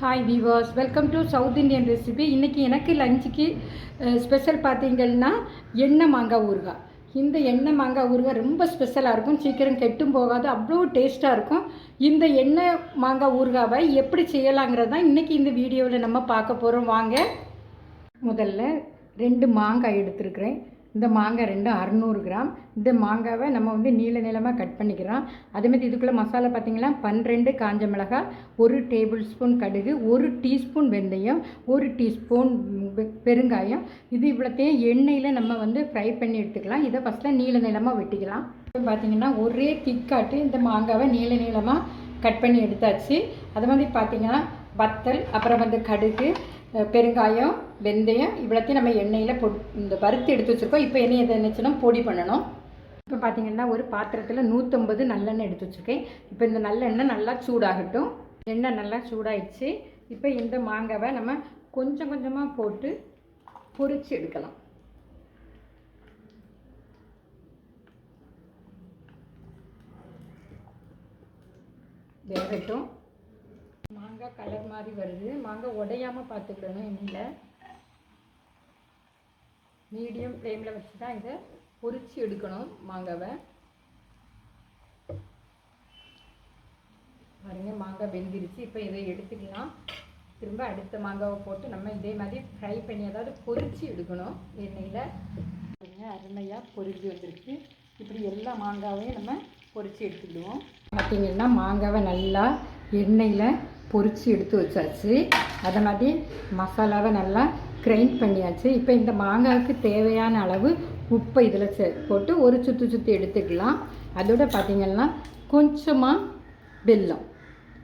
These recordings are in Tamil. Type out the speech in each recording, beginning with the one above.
Hi viewers welcome to south Indian recipe இன்றைக்கி எனக்கு லஞ்சுக்கு ஸ்பெஷல் பார்த்தீங்கன்னா எண்ணெய் மாங்காய் ஊறுகாய். இந்த எண்ணெய் மாங்காய் ஊறுகாய் ரொம்ப ஸ்பெஷலாக இருக்கும். சீக்கிரம் கெட்டும் போகாது. அவ்வளோ டேஸ்ட்டாக இருக்கும். இந்த எண்ணெய் மாங்காய் ஊறுகாவை எப்படி செய்யலாங்கிறது தான் இன்றைக்கி இந்த வீடியோவில் நம்ம பார்க்க போகிறோம் வாங்க. முதல்ல ரெண்டு மாங்காய் எடுத்துருக்குறேன். இந்த மாங்காய் ரெண்டும் அறநூறு கிராம். இந்த மாங்காவை நம்ம வந்து நீள நீளமாக கட் பண்ணிக்கிறோம். அதேமாதிரி இதுக்குள்ளே மசாலா பார்த்திங்கன்னா பன்னிரெண்டு காஞ்ச மிளகாய் ஒரு டேபிள் ஸ்பூன் கடுகு ஒரு டீஸ்பூன் வெந்தயம் ஒரு டீஸ்பூன் பெருங்காயம். இது இவ்வளோத்தையும் எண்ணெயில் நம்ம வந்து ஃப்ரை பண்ணி எடுத்துக்கலாம். இதை ஃபஸ்ட்டில் நீள நீளமாக வெட்டிக்கலாம். இப்போ பார்த்திங்கன்னா ஒரே திக்காட்டு இந்த மாங்காவை நீள நீளமாக கட் பண்ணி எடுத்தாச்சு. அது மாதிரி பார்த்திங்கன்னா வத்தல் அப்புறம் வந்து கடுகு பெருங்காயம் வெந்தயம் இவ்வளோத்தையும் நம்ம எண்ணெயில் பொ இந்த வறுத்து எடுத்து வச்சுருக்கோம். இப்போ என்ன எதை நினச்சுன்னா பொடி பண்ணணும். இப்போ பார்த்திங்கன்னா ஒரு பாத்திரத்தில் நூற்றம்பது நல்லெண்ணெய் எடுத்து வச்சுருக்கேன். இப்போ இந்த நல்லெண்ணெய் நல்லா சூடாகட்டும். எண்ணெய் நல்லா சூடாயிடுச்சு. இப்போ இந்த மாங்காவை நம்ம கொஞ்சம் கொஞ்சமாக போட்டு பொறிச்சு எடுக்கலாம். வேகட்டும். மாங்காய் கலர் மாதிரி வருது. மாங்காய் உடையாமல் பார்த்துக்கிடணும் எண்ணெயில். மீடியம் ஃப்ளேமில் வச்சு தான் இதை பொறிச்சு எடுக்கணும் மாங்காவை. பாருங்க மாங்காய் வெந்திருச்சு. இப்போ இதை எடுத்துக்கலாம். திரும்ப அடுத்த மாங்காவை போட்டு நம்ம இதே மாதிரி ஃப்ரை பண்ணி அதாவது பொறிச்சு எடுக்கணும் எண்ணெயில். பாருங்க அருமையாக பொரிஞ்சு வந்திருக்கு. இப்படி எல்லா மாங்காவையும் நம்ம பொறிச்சு எடுத்துக்கிடுவோம். பார்த்தீங்கன்னா மாங்காவை நல்லா எண்ணெயில் பொறிச்சு எடுத்து வச்சாச்சு. அதை மாதிரி மசாலாவை நல்லா கிரைண்ட் பண்ணியாச்சு. இப்போ இந்த மாங்காய்க்கு தேவையான அளவு உப்பை இதில் சே போட்டு ஒரு சுற்றி சுற்றி எடுத்துக்கலாம். அதோட பார்த்திங்கன்னா கொஞ்சமாக வெல்லம்.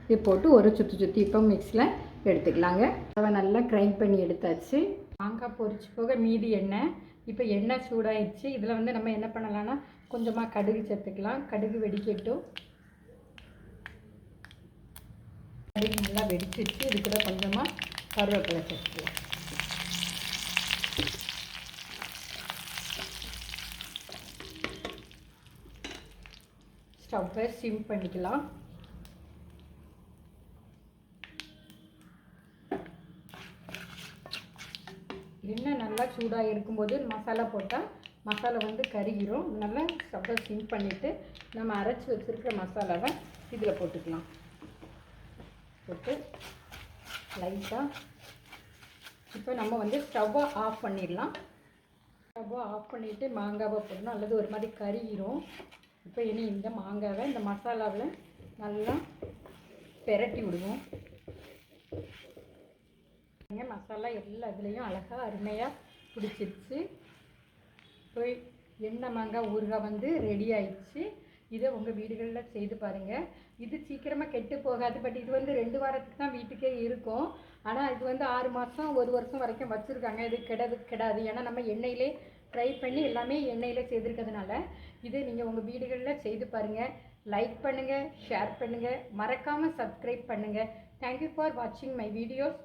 இது போட்டு ஒரு சுற்றி சுற்றி இப்போ மிக்ஸில் எடுத்துக்கலாங்க. அதை நல்லா கிரைண்ட் பண்ணி எடுத்தாச்சு. மாங்காய் பொறிச்சு போக மீதி எண்ணெய். இப்போ எண்ணெய் சூடாயிடுச்சு. இதில் வந்து நம்ம என்ன பண்ணலாம்னா கொஞ்சமாக கடுகு சேர்த்துக்கலாம். கடுகு வெடிக்கட்டும். கடுகு நல்லா வெடிச்சிச்சு இது கூட கொஞ்சமாக கருவேப்பிலை சேர்த்துக்கலாம். ஸ்டவ்வை சிம் பண்ணிக்கலாம். எண்ணெய் நல்லா சூடாக இருக்கும்போது மசாலா போட்டால் மசாலா வந்து கருகிரும். நல்லா ஸ்டவ்வை சிம் பண்ணிவிட்டு நம்ம அரைச்சி வச்சுருக்கிற மசாலாவை இதில் போட்டுக்கலாம். போட்டு லைட்டாக இப்போ நம்ம வந்து ஸ்டவ்வை ஆஃப் பண்ணிடலாம். ஸ்டவ்வை ஆஃப் பண்ணிவிட்டு மாங்காவை போடணும். அல்லது ஒரு மாதிரி கருகிரும். இப்போ இனி இந்த மாங்காவை இந்த மசாலாவில் நல்லா பெரட்டி விடுவோம். மசாலா எல்லா இதுலேயும் அழகாக அருமையாக பிடிச்சிருச்சு. போய் எண்ணெய் மாங்காய் ஊறுகாய் வந்து ரெடி ஆயிடுச்சு. இதை உங்கள் வீடுகளில் செய்து பாருங்கள் இது சீக்கிரமாக கெட்டு போகாது. பட் இது வந்து ரெண்டு வாரத்துக்கு தான் வீட்டுக்கே இருக்கும். ஆனால் இது வந்து ஆறு மாதம் ஒரு வருஷம் வரைக்கும் வச்சுருக்காங்க. இது கெடாது கெடாது. ஏன்னா நம்ம எண்ணெயிலே ட்ரை பண்ணி எல்லாமே எண்ணெயில் செய்திருக்கிறதுனால இதை நீங்கள் உங்கள் வீடுகளில் செய்து பாருங்கள் லைக் பண்ணுங்கள் ஷேர் பண்ணுங்கள் மறக்காமல் சப்ஸ்கிரைப் பண்ணுங்கள் தேங்க்யூ ஃபார் வாட்சிங் மை வீடியோஸ்